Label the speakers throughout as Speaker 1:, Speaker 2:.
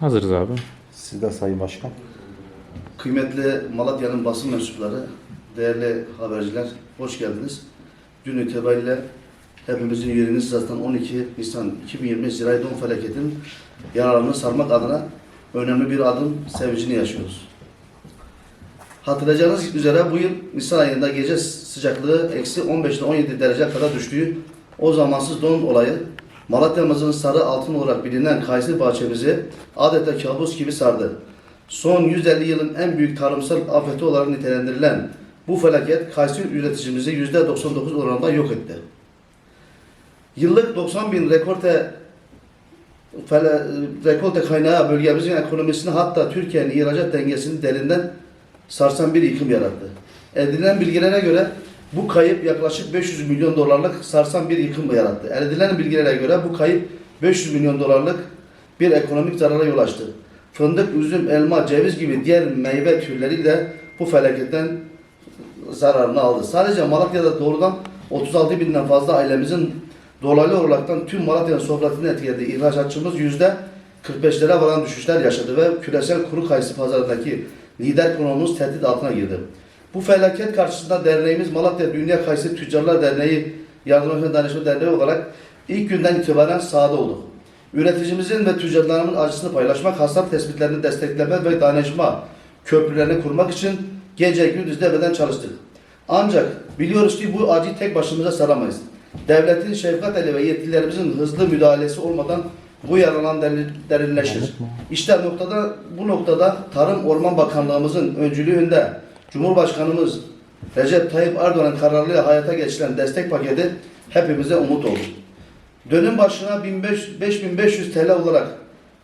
Speaker 1: Hazırız abi.
Speaker 2: Siz de Sayın Başkan.
Speaker 3: Kıymetli Malatya'nın basın mensupları, değerli haberciler, hoş geldiniz. Dün itibariyle hepimizin yeriniz zaten 12 Nisan 2020 zirai don felaketinin yaralarını sarmak adına önemli bir adım sevincini yaşıyoruz. Hatırlayacağınız üzere bu yıl Nisan ayında gece sıcaklığı eksi 15 ile 17 derece kadar düştüğü o zamansız don olayı Malatya'mızın sarı altın olarak bilinen Kayseri bahçemizi adeta kabus gibi sardı. Son 150 yılın en büyük tarımsal afeti olarak nitelendirilen bu felaket Kayseri üreticimizi %99 oranında yok etti. Yıllık 90 bin rekorte fele, rekolte kaynağı bölgemizin ekonomisini hatta Türkiye'nin ihracat dengesini derinden sarsan bir yıkım yarattı. Edinilen bilgilere göre bu kayıp yaklaşık 500 milyon dolarlık sarsan bir yıkım yarattı. Elde edilen bilgilere göre bu kayıp 500 milyon dolarlık bir ekonomik zarara yol açtı. Fındık, üzüm, elma, ceviz gibi diğer meyve türleri de bu felaketten zararını aldı. Sadece Malatya'da doğrudan 36 binden fazla ailemizin dolaylı olaraktan tüm Malatya'nın sofrasını etkiledi. İhracatçımız yüzde 45'lere varan düşüşler yaşadı ve küresel kuru kayısı pazarındaki lider konumumuz tehdit altına girdi. Bu felaket karşısında derneğimiz Malatya Dünya Kayısı Tüccarlar Derneği Yardım ve Danışma Derneği olarak ilk günden itibaren sahada olduk. Üreticimizin ve tüccarlarımın acısını paylaşmak, hasar tespitlerini desteklemek ve danışma köprülerini kurmak için gece gündüz demeden çalıştık. Ancak biliyoruz ki bu acıyı tek başımıza saramayız. Devletin şefkat eli ve yetkililerimizin hızlı müdahalesi olmadan bu yaralan derin- derinleşir. İşte noktada bu noktada Tarım Orman Bakanlığımızın öncülüğünde Cumhurbaşkanımız Recep Tayyip Erdoğan'ın kararıyla hayata geçiren destek paketi hepimize umut oldu. Dönüm başına 1500 5500 TL olarak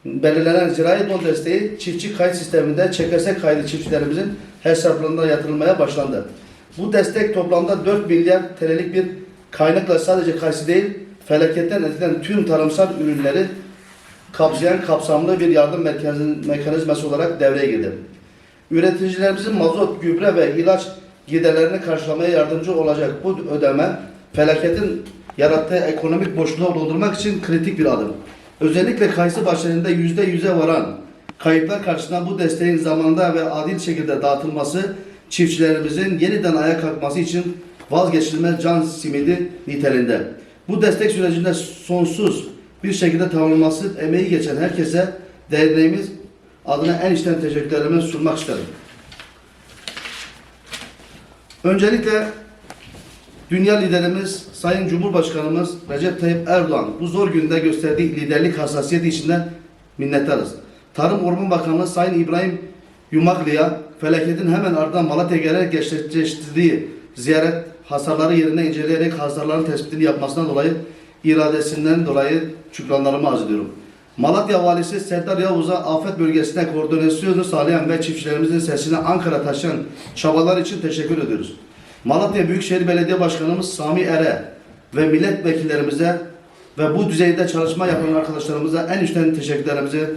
Speaker 3: belirlenen zirai don desteği çiftçi kayıt sisteminde çekesek kaydı çiftçilerimizin hesaplarına yatırılmaya başlandı. Bu destek toplamda 4 milyar TL'lik bir kaynakla sadece kayısı değil, felaketten etkilenen tüm tarımsal ürünleri kapsayan kapsamlı bir yardım mekanizması olarak devreye girdi. Üreticilerimizin mazot, gübre ve ilaç giderlerini karşılamaya yardımcı olacak bu ödeme felaketin yarattığı ekonomik boşluğu doldurmak için kritik bir adım. Özellikle kayısı bahçelerinde yüzde yüze varan kayıplar karşısında bu desteğin zamanında ve adil şekilde dağıtılması çiftçilerimizin yeniden ayağa kalkması için vazgeçilmez can simidi niteliğinde. Bu destek sürecinde sonsuz bir şekilde tamamlanması emeği geçen herkese derneğimiz adına en içten teşekkürlerimi sunmak isterim. Öncelikle dünya liderimiz Sayın Cumhurbaşkanımız Recep Tayyip Erdoğan bu zor günde gösterdiği liderlik hassasiyeti içinden minnettarız. Tarım Orman Bakanlığı Sayın İbrahim Yumaklı'ya felaketin hemen ardından Malatya'ya gelerek gerçekleştirdiği ziyaret hasarları yerine inceleyerek hasarların tespitini yapmasından dolayı iradesinden dolayı şükranlarımı arz ediyorum. Malatya Valisi Serdar Yavuz'a afet bölgesine koordinasyonu sağlayan ve çiftçilerimizin sesini Ankara taşıyan çabalar için teşekkür ediyoruz. Malatya Büyükşehir Belediye Başkanımız Sami Ere ve milletvekillerimize ve bu düzeyde çalışma yapan arkadaşlarımıza en içten teşekkürlerimizi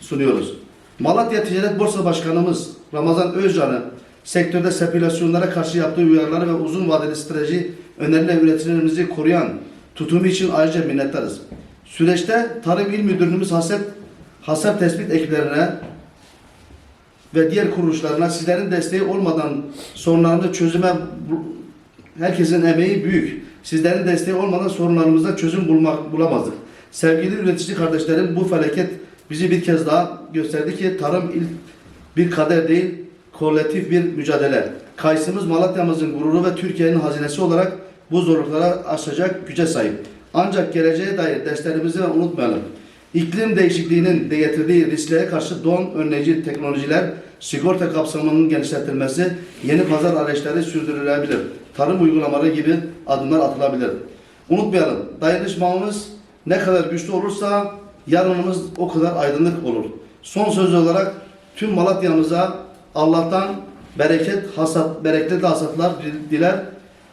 Speaker 3: sunuyoruz. Malatya Ticaret Borsa Başkanımız Ramazan Özcan'ı sektörde spekülasyonlara karşı yaptığı uyarıları ve uzun vadeli strateji öneriyle üreticilerimizi koruyan tutumu için ayrıca minnettarız. Süreçte Tarım İl Müdürlüğümüz hasar, hasar tespit ekiplerine ve diğer kuruluşlarına sizlerin desteği olmadan sorunlarını çözüme herkesin emeği büyük. Sizlerin desteği olmadan sorunlarımıza çözüm bulmak bulamazdık. Sevgili üretici kardeşlerim bu felaket bizi bir kez daha gösterdi ki tarım il bir kader değil, kolektif bir mücadele. Kayısımız Malatya'mızın gururu ve Türkiye'nin hazinesi olarak bu zorluklara aşacak güce sahip. Ancak geleceğe dair derslerimizi unutmayalım. İklim değişikliğinin de getirdiği risklere karşı don önleyici teknolojiler, sigorta kapsamının genişletilmesi, yeni pazar araçları sürdürülebilir. Tarım uygulamaları gibi adımlar atılabilir. Unutmayalım, dayanışmamız ne kadar güçlü olursa yarınımız o kadar aydınlık olur. Son söz olarak tüm Malatya'mıza Allah'tan bereket, hasat, bereketli hasatlar diler.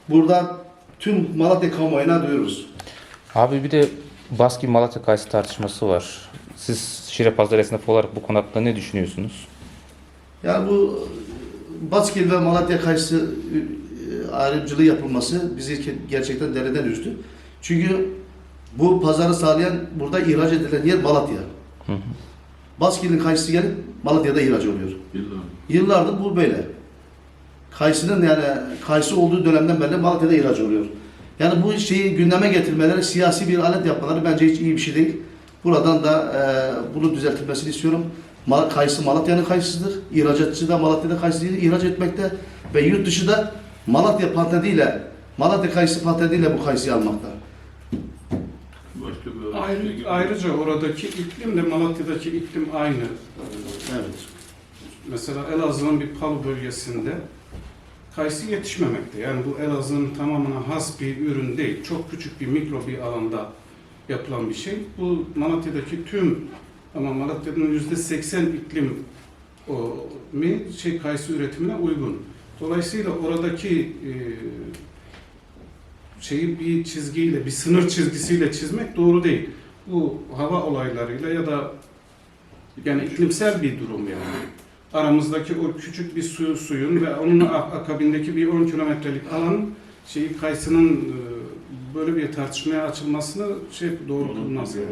Speaker 3: Burada tüm Malatya kamuoyuna duyururuz.
Speaker 1: Abi bir de Baski Malatya Kayısı tartışması var. Siz Şire Pazarı esnafı olarak bu konu hakkında ne düşünüyorsunuz?
Speaker 3: Yani bu Baskil ve Malatya kayısı e, ayrımcılığı yapılması bizi gerçekten dereden üzdü. Çünkü bu pazarı sağlayan, burada ihraç edilen yer Malatya. Baskil'in kayısı gelip Malatya'da ihraç oluyor.
Speaker 2: Yıllar.
Speaker 3: Yıllardır bu böyle. Kayısının yani kayısı olduğu dönemden beri Malatya'da ihraç oluyor. Yani bu şeyi gündeme getirmeleri, siyasi bir alet yapmaları bence hiç iyi bir şey değil. Buradan da e, bunu düzeltilmesini istiyorum. Mal, kayısı Malatya'nın kayısıdır. İhracatçı da Malatya'da kayısıyı ihraç etmekte ve yurt dışı da Malatya patentiyle, Malatya kayısı patentiyle bu kayısıyı almakta.
Speaker 4: Ayrı, ayrıca oradaki iklimle Malatya'daki iklim aynı.
Speaker 3: Evet.
Speaker 4: Mesela Elazığ'ın bir Palu bölgesinde kayısı yetişmemekte. Yani bu Elazığ'ın tamamına has bir ürün değil. Çok küçük bir mikro bir alanda yapılan bir şey. Bu Malatya'daki tüm ama Malatya'nın yüzde 80 iklim o mi şey kayısı üretimine uygun. Dolayısıyla oradaki e, şeyi bir çizgiyle, bir sınır çizgisiyle çizmek doğru değil. Bu hava olaylarıyla ya da yani iklimsel bir durum yani. Aramızdaki o küçük bir su, suyun ve onun ak- akabindeki bir 10 kilometrelik alan şeyi kayısının e, böyle bir tartışmaya açılmasını şey doğru bulmaz. yani.